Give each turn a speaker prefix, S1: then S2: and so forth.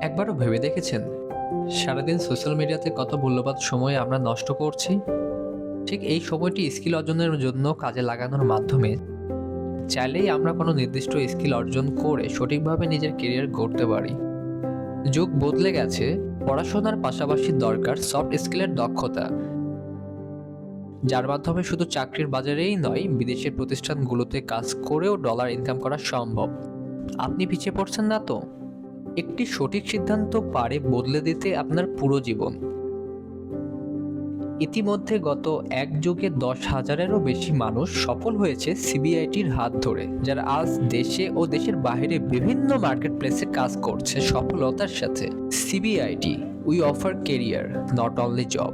S1: একবারও ভেবে দেখেছেন? সারাদিন সোশ্যাল মিডিয়াতে কত মূল্যবান সময় আমরা নষ্ট করছি? ঠিক এই সময়টি স্কিল অর্জনের জন্য কাজে লাগানোর মাধ্যমে। চাইলেই আমরা কোনো নির্দিষ্ট স্কিল অর্জন করে সঠিকভাবে নিজের কেরিয়ার গড়তে পারি। যুগ বদলে গেছে, পড়াশোনার পাশাপাশি দরকার সফট স্কিলের দক্ষতা। যার মাধ্যমে শুধু চাকরির বাজারেই নয়, বিদেশের প্রতিষ্ঠানগুলোতে কাজ করেও ডলার ইনকাম করা সম্ভব। আপনি পিছিয়ে পড়ছেন না তো? একটি সঠিক সিদ্ধান্ত পারে বদলে দিতে আপনার পুরো জীবন। ইতিমধ্যে গত এক যুগে দশ হাজারেরও বেশি মানুষ সফল হয়েছে সিবিআইটির হাত ধরে, যারা আজ দেশে ও দেশের বাইরে বিভিন্ন মার্কেট প্লেসে কাজ করছে সফলতার সাথে। CBIT, we offer career not only job.